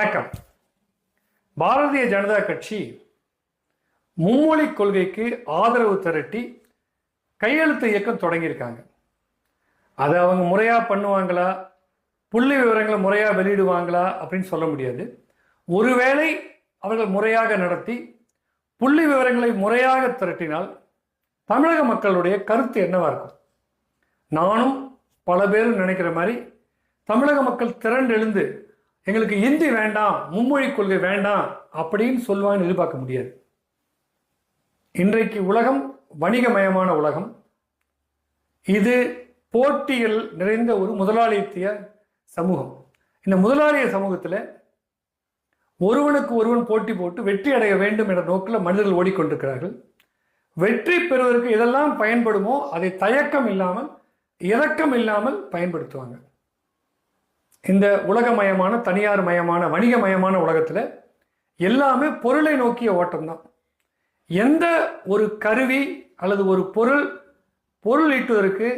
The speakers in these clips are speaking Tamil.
வணக்கம். பாரதிய ஜனதா கட்சி மும்மொழி கொள்கைக்கு ஆதரவு திரட்டி கையெழுத்து இயக்கம் தொடங்கியிருக்காங்க. அதை அவங்க முறையாக பண்ணுவாங்களா? புள்ளி விவரங்களை முறையாக வெளியிடுவாங்களா? அப்படின்னு சொல்ல முடியாது. ஒருவேளை அவர்கள் முறையாக நடத்தி புள்ளி விவரங்களை முறையாக திரட்டினால் தமிழக மக்களுடைய கருத்து என்னவாக இருக்கும்? நானும் பல பேரும் நினைக்கிற மாதிரி தமிழக மக்கள் திரண்டெழுந்து எங்களுக்கு இந்தி வேண்டாம் மும்மொழி கொள்கை வேண்டாம் அப்படின்னு சொல்லுவாங்கன்னு எதிர்பார்க்க முடியாது. இன்றைக்கு உலகம் வணிகமயமான உலகம். இது போட்டியில் நிறைந்த ஒரு முதலாளித்திய சமூகம். இந்த முதலாளிய சமூகத்தில் ஒருவனுக்கு ஒருவன் போட்டி போட்டு வெற்றி அடைய வேண்டும் என்ற நோக்கில் மனிதர்கள் ஓடிக்கொண்டிருக்கிறார்கள். வெற்றி பெறுவதற்கு எதெல்லாம் பயன்படுமோ அதை தயக்கம் இல்லாமல் இறக்கம் இல்லாமல் பயன்படுத்துவாங்க. இந்த உலகமயமான தனியார் மயமான வணிகமயமான உலகத்தில் எல்லாமே பொருளை நோக்கிய ஓட்டம்தான். எந்த ஒரு கருவி அல்லது ஒரு பொருள் பொருள் ஈட்டுவதற்கு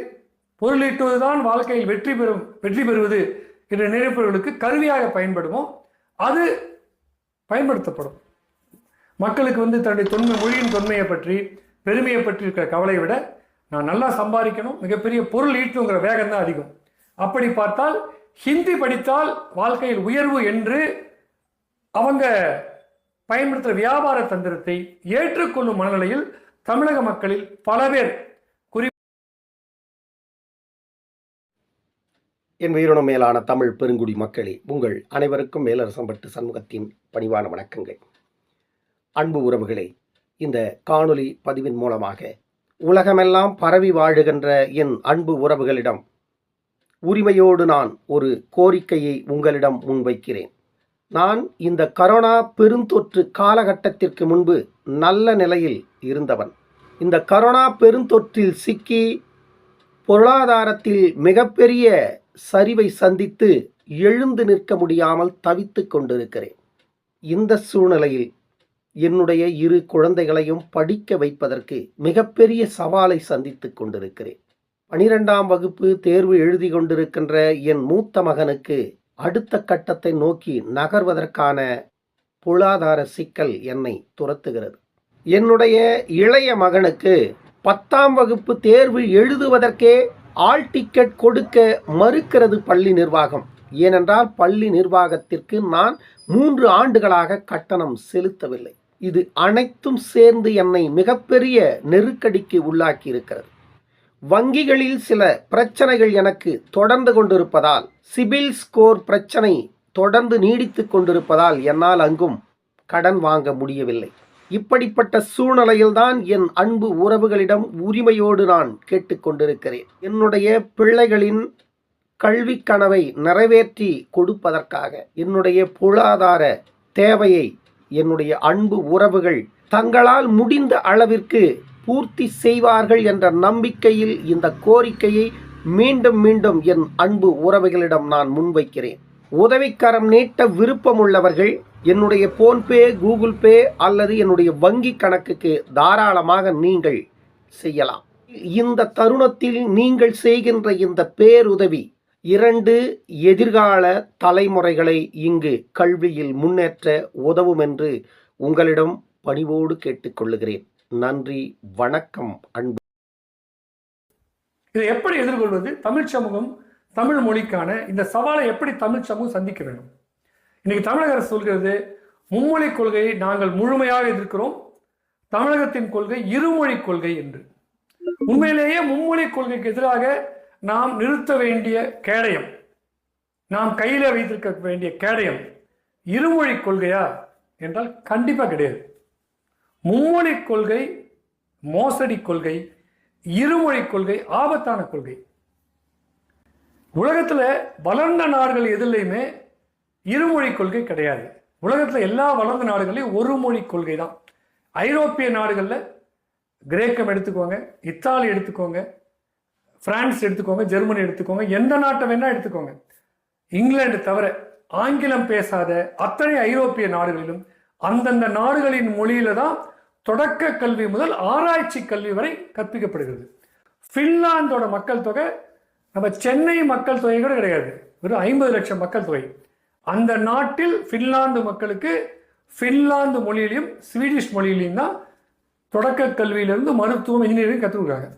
பொருள் ஈட்டுவதுதான் வாழ்க்கையில் வெற்றி பெறும் வெற்றி பெறுவது என்ற நினைப்பவர்களுக்கு கருவியாக பயன்படுமோ அது பயன்படுத்தப்படும். மக்களுக்கு வந்து தன்னுடைய தொன்மை மொழியின் தொன்மையை பற்றி பெருமையை பற்றி இருக்கிற கவலையை விட நான் நல்லா சம்பாதிக்கணும் மிகப்பெரிய பொருள் ஈட்டுங்கிற வேகம் தான் அதிகம். அப்படி பார்த்தால் ஹிந்தி படித்தால் வாழ்க்கையில் உயர்வு என்று அவங்க பயன்படுத்துகிற வியாபார தந்திரத்தை ஏற்றுக்கொள்ளும் மனநிலையில் தமிழக மக்களில் பல பேர் குறி என் உயிரினம் மேலான தமிழ் பெருங்குடி மக்களே உங்கள் அனைவருக்கும் மேலரசம்பட்டு சண்முகத்தின் பணிவான வணக்கங்கள். அன்பு உறவுகளே இந்த காணொலி பதிவின் மூலமாக உலகமெல்லாம் பரவி வாழுகின்ற என் அன்பு உறவுகளிடம் உரிமையோடு நான் ஒரு கோரிக்கையை உங்களிடம் முன்வைக்கிறேன். நான் இந்த கரோனா பெருந்தொற்று காலகட்டத்திற்கு முன்பு நல்ல நிலையில் இருந்தவன். இந்த கரோனா பெருந்தொற்றில் சிக்கி பொருளாதாரத்தில் மிகப்பெரிய சரிவை சந்தித்து எழுந்து நிற்க முடியாமல் தவித்து கொண்டிருக்கிறேன். இந்த சூழ்நிலையில் என்னுடைய இரு குழந்தைகளையும் படிக்க வைப்பதற்கு மிகப்பெரிய சவாலை சந்தித்து கொண்டிருக்கிறேன். பனிரெண்டாம் வகுப்பு தேர்வு எழுதி கொண்டிருக்கின்ற என் மூத்த மகனுக்கு அடுத்த கட்டத்தை நோக்கி நகர்வதற்கான பொருளாதார சிக்கல் என்னை துரத்துகிறது. என்னுடைய இளைய மகனுக்கு பத்தாம் வகுப்பு தேர்வு எழுதுவதற்கே ஆல் டிக்கெட் கொடுக்க மறுக்கிறது பள்ளி நிர்வாகம். ஏனென்றால் பள்ளி நிர்வாகத்திற்கு நான் மூன்று ஆண்டுகளாக கட்டணம் செலுத்தவில்லை. இது அனைத்தும் சேர்ந்து என்னை மிகப்பெரிய நெருக்கடிக்கு உள்ளாக்கி இருக்கிறது வங்கிகளில் சில பிரச்சனைகள் எனக்கு தொடர்ந்து கொண்டிருப்பதால் சிபில் ஸ்கோர் பிரச்சனை தொடர்ந்து நீடித்து கொண்டிருப்பதால் என்னால் அங்கும் கடன் வாங்க முடியவில்லை. இப்படிப்பட்ட சூழ்நிலையில்தான் என் அன்பு உறவுகளிடம் உரிமையோடு நான் கேட்டுக்கொண்டிருக்கிறேன் என்னுடைய பிள்ளைகளின் கல்வி கனவை நிறைவேற்றி கொடுப்பதற்காக என்னுடைய பொருளாதார தேவையை என்னுடைய அன்பு உறவுகள் தங்களால் முடிந்த அளவிற்கு பூர்த்தி செய்வார்கள் என்ற நம்பிக்கையில் இந்த கோரிக்கையை மீண்டும் மீண்டும் என் அன்பு உறவுகளிடம் நான் முன்வைக்கிறேன். உதவிக்கரம் நீட்ட விருப்பமுள்ளவர்கள் என்னுடைய போன்பே கூகுள் பே அல்லது என்னுடைய வங்கி கணக்குக்கு தாராளமாக நீங்கள் செய்யலாம். இந்த தருணத்தில் நீங்கள் செய்கின்ற இந்த பேருதவி இரண்டு எதிர்கால தலைமுறைகளை இங்கு கல்வியில் முன்னேற்ற உதவும் என்று உங்களிடம் பணிவோடு கேட்டுக்கொள்ளுகிறேன். நன்றி வணக்கம் அன்பு. இதை எப்படி எதிர்கொள்வது? தமிழ் சமூகம் தமிழ் மொழிக்கான இந்த சவாலை எப்படி தமிழ் சமூகம் சந்திக்க வேண்டும்? இன்னைக்கு தமிழக அரசு சொல்கிறது மும்மொழி கொள்கையை நாங்கள் முழுமையாக எதிர்க்கிறோம். தமிழகத்தின் கொள்கை இருமொழி கொள்கை என்று. உண்மையிலேயே மும்மொழி கொள்கைக்கு எதிராக நாம் நிறுத்த வேண்டிய கேடயம் நாம் கையில் வைத்திருக்க வேண்டிய கேடயம் இருமொழி கொள்கையா? என்றால் கண்டிப்பாக கிடையாது. மும்மொழி கொள்கை மோசடி கொள்கை இருமொழி கொள்கை ஆபத்தான கொள்கை. உலகத்தில் வளர்ந்த நாடுகள் எதுலையுமே இருமொழி கொள்கை கிடையாது. உலகத்தில் எல்லா வளர்ந்த நாடுகளையும் ஒரு மொழி கொள்கை தான். ஐரோப்பிய நாடுகளில் கிரேக்கம் எடுத்துக்கோங்க இத்தாலி எடுத்துக்கோங்க பிரான்ஸ் எடுத்துக்கோங்க ஜெர்மனி எடுத்துக்கோங்க எந்த நாட்டை வேணா எடுத்துக்கோங்க. இங்கிலாந்து தவிர ஆங்கிலம் பேசாத அத்தனை ஐரோப்பிய நாடுகளிலும் அந்தந்த நாடுகளின் மொழியில தான் தொடக்க கல்வி முதல் ஆராய்ச்சி கல்வி வரை கற்பிக்கப்படுகிறது. ஃபின்லாந்தோட மக்கள் தொகை நம்ம சென்னை மக்கள் தொகை கூட கிடையாது. வெறும் ஐம்பது லட்சம் மக்கள் தொகை. அந்த நாட்டில் ஃபின்லாந்து மக்களுக்கு ஃபின்லாந்து மொழியிலையும் ஸ்வீடிஷ் மொழியிலையும் தான் தொடக்க கல்வியிலிருந்து மருத்துவம் இன்ஜினியரிங் கற்றுக்கிறாங்க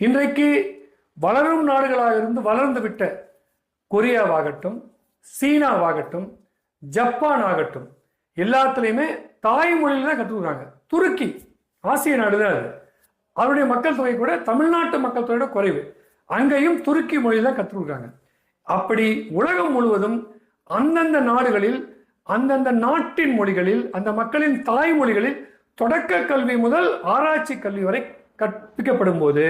இன்றைக்கு வளரும் நாடுகளாக இருந்து வளர்ந்து விட்ட கொரியாவாகட்டும் சீனாவாகட்டும் ஜப்பான் ஆகட்டும் எல்லாத்துலேயுமே தாய்மொழியில் தான் கற்றுக்கிறாங்க துருக்கி ஆசிய நாடு தான் அது. அவருடைய மக்கள் தொகை கூட தமிழ்நாட்டு மக்கள் தொகையோட குறைவு. அங்கேயும் துருக்கி மொழி தான் கற்றுக்கிறாங்க அப்படி உலகம் முழுவதும் அந்தந்த நாடுகளில் அந்தந்த நாட்டின் மொழிகளில் அந்த மக்களின் தாய்மொழிகளில் தொடக்க கல்வி முதல் ஆராய்ச்சி கல்வி வரை கற்பிக்கப்படும் போது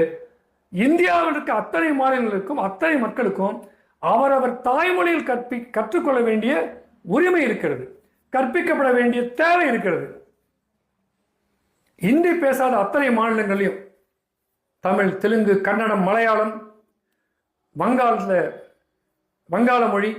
இந்தியாவில் இருக்க அத்தனை மாநிலங்களுக்கும் அத்தனை மக்களுக்கும் அவரவர் தாய்மொழியில் கற்பி கற்றுக்கொள்ள வேண்டிய உரிமை இருக்கிறது. கற்பிக்கப்பட வேண்டிய தேவை இருக்கிறது. இந்தி பேசாத அத்தனை மாநிலங்களையும் தமிழ் தெலுங்கு கன்னடம் மலையாளம் வங்காளத்தில் வங்காள மொழி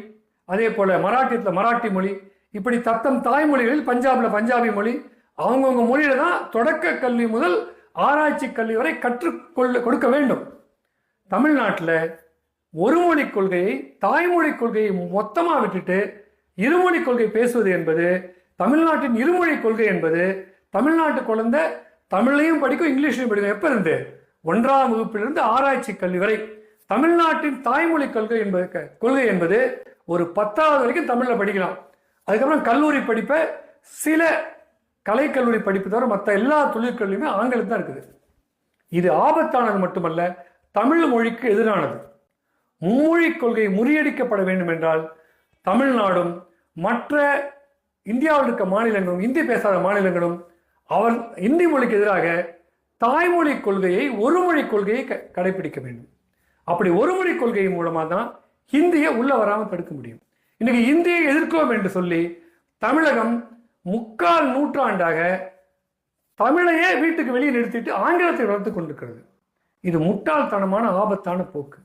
அதே போல் மராட்டியத்தில் மராட்டி மொழி இப்படி தத்தம் தாய்மொழிகளில் பஞ்சாபில் பஞ்சாபி மொழி அவங்கவுங்க மொழியில தான் தொடக்க கல்வி முதல் ஆராய்ச்சி கல்வி வரை கற்றுக்கொள்ள கொடுக்க வேண்டும். தமிழ்நாட்டில் ஒரு மொழி கொள்கையை தாய்மொழி கொள்கையை மொத்தமாக விட்டுட்டு இருமொழி கொள்கை பேசுவது என்பது தமிழ்நாட்டின் இருமொழி கொள்கை என்பது தமிழ்நாட்டு குழந்தை தமிழையும் படிக்கும் இங்கிலீஷ்லையும் படிக்கும். எப்போ இருந்து? ஒன்றாம் வகுப்பிலிருந்து ஆராய்ச்சி கல்வி வரை. தமிழ்நாட்டின் தாய்மொழி கொள்கை என்பது கொள்கை என்பது ஒரு பத்தாவது வரைக்கும் தமிழில் படிக்கலாம். அதுக்கப்புறம் கல்லூரி படிப்பை சில கலைக்கல்லூரி படிப்பு தவிர மற்ற எல்லா தொழிற்கல்வியுமே ஆங்கிலம் தான் இருக்குது. இது ஆபத்தானது மட்டுமல்ல தமிழ் மொழிக்கு எதிரானது. மும்மொழி கொள்கை முறியடிக்கப்பட வேண்டும் என்றால் தமிழ்நாடும் மற்ற இந்தியாவில் இருக்க மாநிலங்களும் இந்தி பேசாத மாநிலங்களும் அவன் இந்தி மொழிக்கு எதிராக தாய்மொழி கொள்கையை ஒரு மொழி கொள்கையை க- கடைபிடிக்க வேண்டும். அப்படி ஒரு மொழி கொள்கை மூலமாக தான் ஹிந்தியை உள்ள வராமல் தடுக்க முடியும். இன்னைக்கு இந்தியை எதிர்க்கிறோம் என்று சொல்லி தமிழகம் முக்கால் நூற்றாண்டாக தமிழையே வீட்டுக்கு வெளியே நிறுத்திட்டு ஆங்கிலத்தை வளர்த்து கொண்டிருக்கிறது. இது முட்டாள்தனமான ஆபத்தான போக்கு.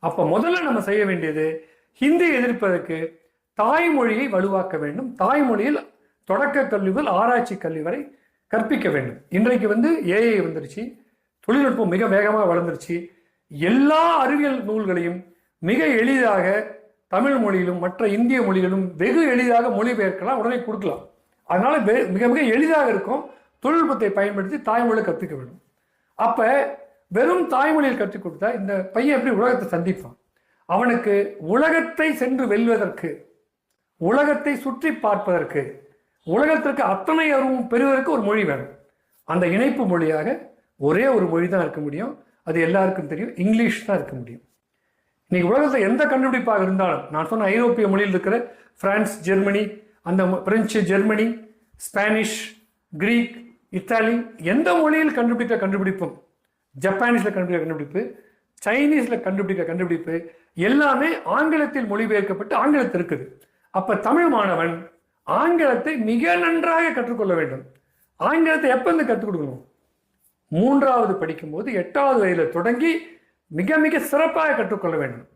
அப்போ முதல்ல நம்ம செய்ய வேண்டியது ஹிந்தி எதிர்ப்பதற்கு தாய்மொழியை வலுவாக்க வேண்டும். தாய்மொழியில் தொடக்க கல்வி முதல் ஆராய்ச்சி கல்வி வரை கற்பிக்க வேண்டும். இன்றைக்கு வந்து ஏஐ வந்துருச்சு. தொழில்நுட்பம் மிக வேகமாக வளர்ந்துருச்சு. எல்லா அறிவியல் நூல்களையும் மிக எளிதாக தமிழ் மொழியிலும் மற்ற இந்திய மொழிகளும் வெகு எளிதாக மொழிபெயர்க்கலாம் உடனே கொடுக்கலாம். அதனால வெ- மிக மிக எளிதாக இருக்கும். தொழில்நுட்பத்தை பயன்படுத்தி தாய்மொழியை கற்றுக்க வேண்டும். அப்போ வெறும் தாய்மொழியில் கற்றுக் கொடுத்தா இந்த பையன் எப்படி உலகத்தை சந்திப்பான்? அவனுக்கு உலகத்தை சென்று வெல்வதற்கு உலகத்தை சுற்றி பார்ப்பதற்கு உலகத்திற்கு அத்தனை அறிவும் பெறுவதற்கு ஒரு மொழி வேணும். அந்த இணைப்பு மொழியாக ஒரே ஒரு மொழி தான் இருக்க முடியும். அது எல்லாருக்கும் தெரியும். இங்கிலீஷ் தான் இருக்க முடியும். இன்னைக்கு உலகத்தில் எந்த கண்டுபிடிப்பாக இருந்தாலும் நான் சொன்ன ஐரோப்பிய மொழியில் இருக்கிற பிரான்ஸ் ஜெர்மனி அந்த French Germany Spanish Greek Italy எந்த மொழியில் கண்டுபிடிக்க கண்டுபிடிப்பும் ஜப்பானீஸில் கண்டுபிடிக்க கண்டுபிடிப்பு சைனீஸில் கண்டுபிடிக்க கண்டுபிடிப்பு எல்லாமே ஆங்கிலத்தில் மொழிபெயர்க்கப்பட்டு ஆங்கிலத்தில் இருக்குது. அப்போ தமிழ் மாணவன் ஆங்கிலத்தை மிக நன்றாக கற்றுக்கொள்ள வேண்டும். ஆங்கிலத்தை எப்போ இருந்து கற்றுக் கொடுக்கணும்? மூன்றாவது படிக்கும்போது எட்டாவது வயதில் தொடங்கி மிக மிக சிறப்பாக கற்றுக்கொள்ள வேண்டும்.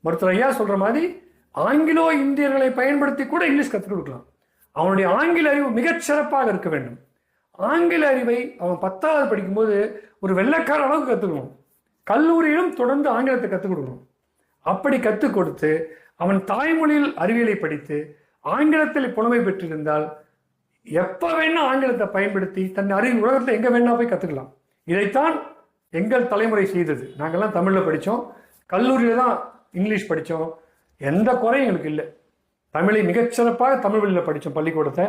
மருத்துவர் ஐயா சொல்கிற மாதிரி ஆங்கிலோ இந்தியர்களை பயன்படுத்தி கூட இங்கிலீஷ் கற்றுக் கொடுக்கலாம். அவனுடைய ஆங்கில அறிவு மிகச் சிறப்பாக இருக்க வேண்டும். ஆங்கில அறிவை அவன் பத்தாவது படிக்கும்போது ஒரு வெள்ளைக்கார அளவுக்கு கற்றுக்கணும் கல்லூரியிலும் தொடர்ந்து ஆங்கிலத்தை கற்றுக் கொடுக்கணும். அப்படி கற்றுக் கொடுத்து அவன் தாய்மொழியில் அறிவியலை படித்து ஆங்கிலத்தில் புலமை பெற்றிருந்தால் எப்போ வேணா ஆங்கிலத்தை பயன்படுத்தி தன் அறிவு உலகத்தில் எங்கே வேணா போய் கற்றுக்கலாம் இதைத்தான் எங்கள் தலைமுறை செய்தது. நாங்கள்லாம் தமிழில் படித்தோம் கல்லூரியில் தான் இங்கிலீஷ் படித்தோம் எந்த குறையும் எங்களுக்கு இல்லை. தமிழை மிகச்சிறப்பாக தமிழ் வழியில் படித்தோம் பள்ளிக்கூடத்தை.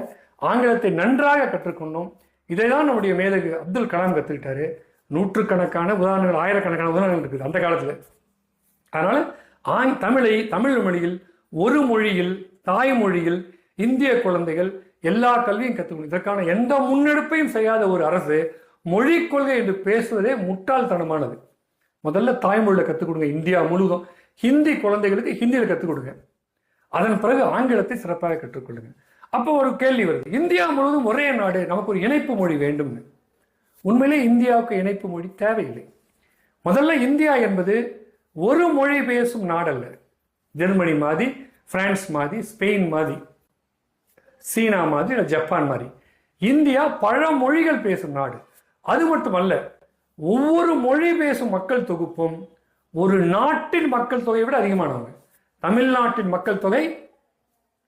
ஆங்கிலத்தை நன்றாக கற்றுக்கொண்டோம். இதை தான் நம்முடைய மேதகு அப்துல் கலாம் கற்றுக்கிட்டாரு நூற்றுக்கணக்கான உதாரணங்கள் ஆயிரக்கணக்கான உதாரணங்கள் இருக்குது அந்த காலத்தில். அதனால் ஆங் தமிழை தமிழ் மொழியில் ஒரு மொழியில் தாய்மொழியில் இந்திய குழந்தைகள் எல்லா கல்வியும் கற்றுக்கணும் இதற்கான எந்த முன்னெடுப்பையும் செய்யாத ஒரு அரசு மொழி கொள்கை என்று பேசுவதே முட்டாள்தனமானது. முதல்ல தாய்மொழியில் கற்றுக் கொடுங்க இந்தியா முழுவதும். ஹிந்தி குழந்தைகளுக்கு ஹிந்தியில் கற்றுக் கொடுங்க. அதன் பிறகு ஆங்கிலத்தை சிறப்பாக கற்றுக்கொள்ளுங்க அப்போ ஒரு கேள்வி வருது இந்தியா முழுவதும் ஒரே நாடு நமக்கு ஒரு இணைப்பு மொழி வேண்டும்னு. உண்மையிலே இந்தியாவுக்கு இணைப்பு மொழி தேவையில்லை. முதல்ல இந்தியா என்பது ஒரு மொழி பேசும் நாடல்ல. ஜெர்மனி மாதிரி பிரான்ஸ் மாதிரி ஸ்பெயின் மாதிரி சீனா மாதிரி ஜப்பான் மாதிரி. இந்தியா பல மொழிகள் பேசும் நாடு. அது மட்டுமல்ல ஒவ்வொரு மொழி பேசும் மக்கள் தொகுப்பும் ஒரு நாட்டின் மக்கள் தொகையை விட அதிகமானவங்க. தமிழ்நாட்டின் மக்கள் தொகை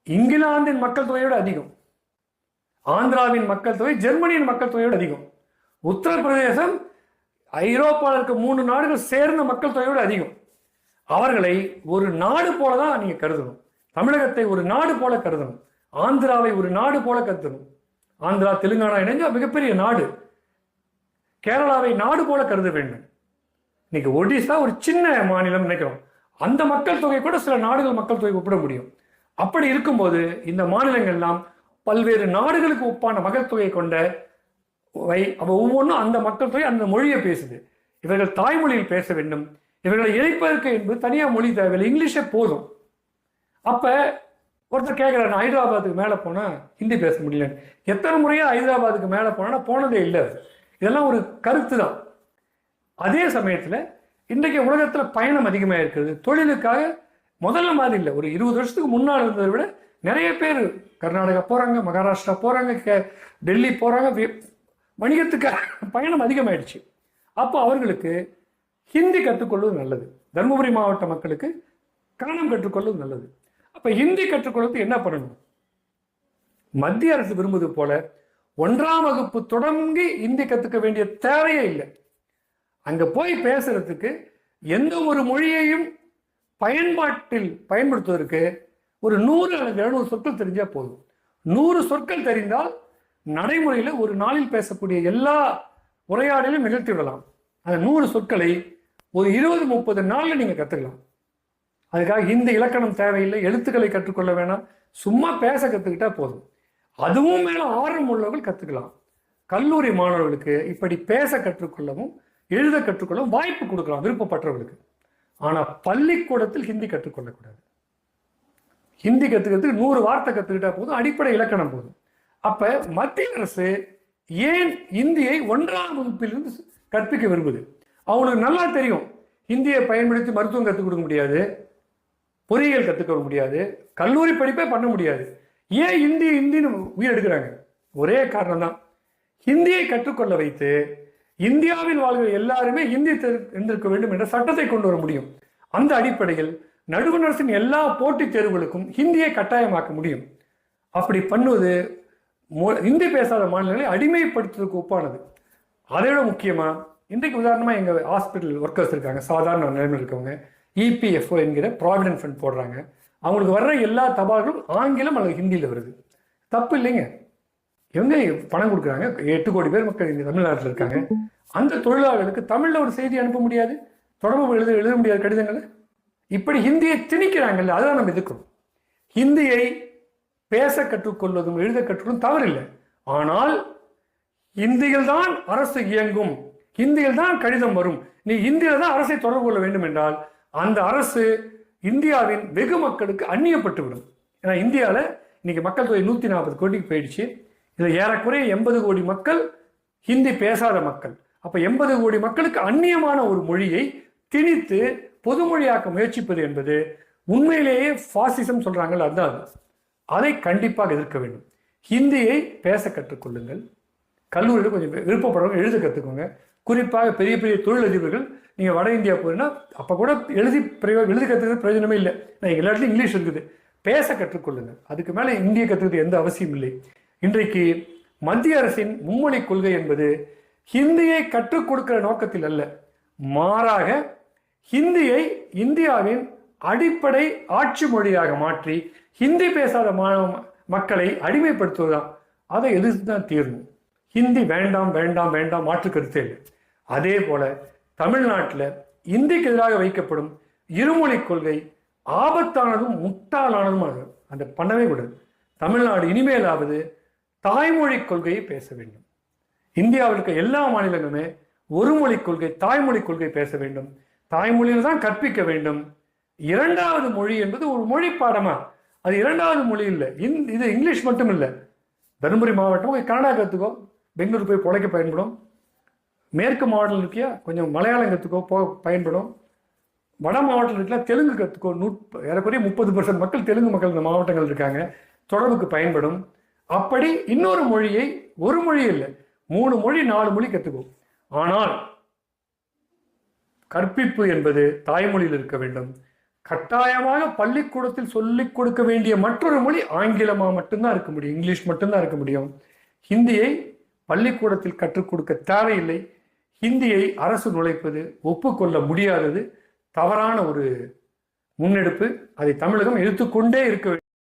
இங்கிலாந்தின் மக்கள் தொகையோடு அதிகம். ஆந்திராவின் மக்கள் தொகை ஜெர்மனியின் மக்கள் தொகையோடு அதிகம். உத்தரப்பிரதேசம் ஐரோப்பாவில் இருக்க மூணு நாடுகள் சேர்ந்த மக்கள் தொகையோடு அதிகம். அவர்களை ஒரு நாடு போல தான் நீங்கள் கருதணும். தமிழகத்தை ஒரு நாடு போல கருதணும். ஆந்திராவை ஒரு நாடு போல கருதணும். ஆந்திரா தெலுங்கானா இணைஞ்ச மிகப்பெரிய நாடு. கேரளாவை நாடு போல கருத வேண்டும். இன்னைக்கு ஒடிசா ஒரு சின்ன மாநிலம் நினைக்கிறோம். அந்த மக்கள் தொகை கூட சில நாடுகள் மக்கள் தொகை ஒப்பிட முடியும். அப்படி இருக்கும்போது இந்த மாநிலங்கள் எல்லாம் பல்வேறு நாடுகளுக்கு ஒப்பான மக்கள் தொகை கொண்ட வை ஒவ்வொன்றும் அந்த மக்கள் தொகை அந்த மொழியை பேசுது. இவர்கள் தாய்மொழியில் பேச வேண்டும். இவர்களை இணைப்பதற்கு என்பது தனியாக மொழி தேவையில்லை இங்கிலீஷே போதும். அப்போ ஒருத்தர் கேட்குறாரு நான் ஹைதராபாத்துக்கு மேலே போனால் ஹிந்தி பேச முடியலன்னு எத்தனை முறையாக ஹைதராபாத்துக்கு மேலே போனா போனதே இல்லை இதெல்லாம் ஒரு கருத்து தான். அதே சமயத்தில் இன்றைக்கு உலகத்தில் பயணம் அதிகமாக இருக்கிறது தொழிலுக்காக முதல்ல மாதிரி இல்லை. ஒரு இருபது வருஷத்துக்கு முன்னால் இருந்ததை விட நிறைய பேர் கர்நாடகா போகிறாங்க மகாராஷ்டிரா போகிறாங்க கே டெல்லி போகிறாங்க வணிகத்துக்கு பயணம் அதிகமாயிடுச்சு. அப்போ அவர்களுக்கு ஹிந்தி கற்றுக்கொள்வது நல்லது. தருமபுரி மாவட்ட மக்களுக்கு கன்னடம் கற்றுக்கொள்வது நல்லது. அப்போ ஹிந்தி கற்றுக்கொள்வது என்ன பண்ணணும்? மத்திய அரசு விரும்புவது போல ஒன்றாம் வகுப்பு தொடங்கி ஹிந்தி கற்றுக்க வேண்டிய தேவையே இல்லை. அங்கே போய் பேசுறதுக்கு எந்த ஒரு மொழியையும் பயன்பாட்டில் பயன்படுத்துவதற்கு ஒரு நூறு அல்லது எழுநூறு சொற்கள் தெரிஞ்சால் போதும். நூறு சொற்கள் தெரிந்தால் நடைமுறையில் ஒரு நாளில் பேசக்கூடிய எல்லா உரையாடலையும் நிகழ்த்தி விடலாம். அந்த நூறு சொற்களை ஒரு இருபது முப்பது நாளில் நீங்கள் கற்றுக்கலாம் அதுக்காக இந்த இலக்கணம் தேவையில்லை எழுத்துக்களை கற்றுக்கொள்ள வேணாம். சும்மா பேச கற்றுக்கிட்டா போதும். அதுவும் மேலே ஆர்வம் உள்ளவர்கள் கற்றுக்கலாம் கல்லூரி மாணவர்களுக்கு இப்படி பேச கற்றுக்கொள்ளவும் எழுத கற்றுக்கொள்ளவும் வாய்ப்பு கொடுக்கலாம் விருப்பப்பட்டவர்களுக்கு. ஆனால் பள்ளிக்கூடத்தில் ஹிந்தி கற்றுக்கொள்ளக்கூடாது ஹிந்தி கற்றுக்கிறதுக்கு நூறு வார்த்தை கற்றுக்கிட்டா போதும் அடிப்படை இலக்கணம் போதும். அப்போ மத்திய அரசு ஏன் இந்தியை ஒன்றாம் வகுப்பிலிருந்து கற்பிக்க விரும்புது? அவங்களுக்கு நல்லா தெரியும். ஹிந்தியை பயன்படுத்தி மருத்துவம் கற்றுக் கொடுக்க முடியாது. பொறியியல் கற்றுக்க முடியாது. கல்லூரி படிப்பே பண்ண முடியாது. ஏன் ஹிந்தி ஹிந்தின்னு உயிர் எடுக்கிறாங்க? ஒரே காரணம் தான் ஹிந்தியை கற்றுக்கொள்ள வைத்து இந்தியாவில் வாழ்கிற எல்லாருமே ஹிந்தி தெரிந்திருக்க வேண்டும் என்ற சட்டத்தை கொண்டு வர முடியும். அந்த அடிப்படையில் நடுவண் அரசின் எல்லா போட்டித் தேர்வுகளுக்கும் ஹிந்தியை கட்டாயமாக்க முடியும். அப்படி பண்ணுவது இந்தி பேசாத மாநிலங்களை அடிமைப்படுத்துவதற்கு ஒப்பானது. அதை விட முக்கியமாக இன்றைக்கு உதாரணமாக எங்கள் ஹாஸ்பிட்டல் ஒர்க்கர்ஸ் இருக்காங்க. சாதாரண நிலைமையில் இருக்கவங்க. இபிஎஃப்ஓ என்கிற ப்ராவிடன்ட் ஃபண்ட் போடுறாங்க. அவங்களுக்கு வர்ற எல்லா தபால்களும் ஆங்கிலம் அல்லது ஹிந்தியில் வருது. தப்பு இல்லைங்க. இவங்க பணம் கொடுக்குறாங்க? எட்டு கோடி பேர் மக்கள் இங்கே தமிழ்நாட்டில் இருக்காங்க. அந்த தொழிலாளர்களுக்கு தமிழில் ஒரு செய்தி அனுப்ப முடியாது. தொடர்பு எழுத எழுத முடியாது கடிதங்களை இப்படி ஹிந்தியை திணிக்கிறாங்கல்ல அதான் நம்ம எதிர்க்கிறோம் ஹிந்தியை பேச கற்றுக்கொள்வதும் எழுத கற்றுக்கொள்வதும் தவறில்லை. ஆனால் இந்தியில் தான் அரசு இயங்கும். ஹிந்தியில் தான் கடிதம் வரும். நீ ஹிந்தியில தான் அரசை தொடர்பு கொள்ள வேண்டும் என்றால் அந்த அரசு இந்தியாவின் வெகு மக்களுக்கு அந்நியப்பட்டுவிடும். ஏன்னா இந்தியாவில் இன்னைக்கு மக்கள் தொகை நூற்றி நாற்பது கோடிக்கு போயிடுச்சு. இதில் ஏறக்குறைய எண்பது கோடி மக்கள் ஹிந்தி பேசாத மக்கள். அப்போ எண்பது கோடி மக்களுக்கு அந்நியமான ஒரு மொழியை திணித்து பொதுமொழியாக்க முயற்சிப்பது என்பது உண்மையிலேயே ஃபாசிசம் சொல்றாங்கல்ல அதுதான் அதை. கண்டிப்பாக எதிர்க்க வேண்டும். ஹிந்தியை பேச கற்றுக்கொள்ளுங்கள். கல்லூரியில் கொஞ்சம் விருப்பப்படுறவங்க எழுத கற்றுக்கோங்க குறிப்பாக பெரிய பெரிய தொழிலதிபர்கள் நீங்கள் வட இந்தியா போறீங்கன்னா அப்போ கூட எழுதி பிரயோ எழுதி கற்றுக்கிறது பிரயோஜனமே இல்லை. நான் எல்லா இடத்துலையும் இங்கிலீஷ் இருக்குது. பேச கற்றுக்கொள்ளுங்கள் அதுக்கு மேலே இந்திய கற்றுக்கிறது எந்த அவசியம் இல்லை. இன்றைக்கு மத்திய அரசின் மும்மொழி கொள்கை என்பது ஹிந்தியை கற்றுக் கொடுக்கிற நோக்கத்தில் அல்ல. மாறாக ஹிந்தியை இந்தியாவின் அடிப்படை ஆட்சி மொழியாக மாற்றி ஹிந்தி பேசாத மா- மக்களை அடிமைப்படுத்துவதுதான். அதை எதிர்த்து தான் தீரணும். ஹிந்தி வேண்டாம் வேண்டாம் வேண்டாம் மாற்று கருத்தே இல்லை. அதே போல தமிழ்நாட்டில் இந்திக்கு எதிராக வைக்கப்படும் இருமொழி கொள்கை ஆபத்தானதும் முட்டாளானதும் அந்த பண்ணவே கூடாது. தமிழ்நாடு இனிமேலாவது தாய்மொழி கொள்கையை பேச வேண்டும். இந்தியாவில் இருக்க எல்லா மாநிலங்களுமே ஒரு மொழி கொள்கை தாய்மொழி கொள்கை பேச வேண்டும். தாய்மொழியில் தான் கற்பிக்க வேண்டும். இரண்டாவது மொழி என்பது ஒரு மொழி பாடமா? அது இரண்டாவது மொழி இல்லை. இந்- இது இங்கிலீஷ் மட்டும் இல்லை. தருமபுரி மாவட்டம் கனடா கற்றுக்கோ பெங்களூர் போய் பிழைக்க பயன்படும். மேற்கு மாவட்டம் இருக்கியா? கொஞ்சம் மலையாளம் கற்றுக்கோ போ பயன்படும். வட மாவட்டத்தில் இருக்கா தெலுங்கு கற்றுக்கோ நூ ஏறக்குறைய முப்பது பர்சன்ட் மக்கள் தெலுங்கு மக்கள் இந்த மாவட்டங்கள் இருக்காங்க. தொடர்புக்கு பயன்படும். அப்படி இன்னொரு மொழியை ஒரு மொழி இல்லை மூணு மொழி நாலு மொழி கற்றுக்கோ ஆனால் கற்பிப்பு என்பது தாய்மொழியில் இருக்க வேண்டும். கட்டாயமாக பள்ளிக்கூடத்தில் சொல்லிக் கொடுக்க வேண்டிய மற்றொரு மொழி ஆங்கிலமாக மட்டும்தான் இருக்க முடியும். இங்கிலீஷ் மட்டும்தான் இருக்க முடியும். ஹிந்தியை பள்ளிக்கூடத்தில் கற்றுக் கொடுக்க தேவையில்லை. ஹிந்தியை அரசு நுழைப்பது ஒப்புக்கொள்ள முடியாதது தவறான ஒரு முன்னெடுப்பு. அதை தமிழகம் எடுத்துக்கொண்டே இருக்க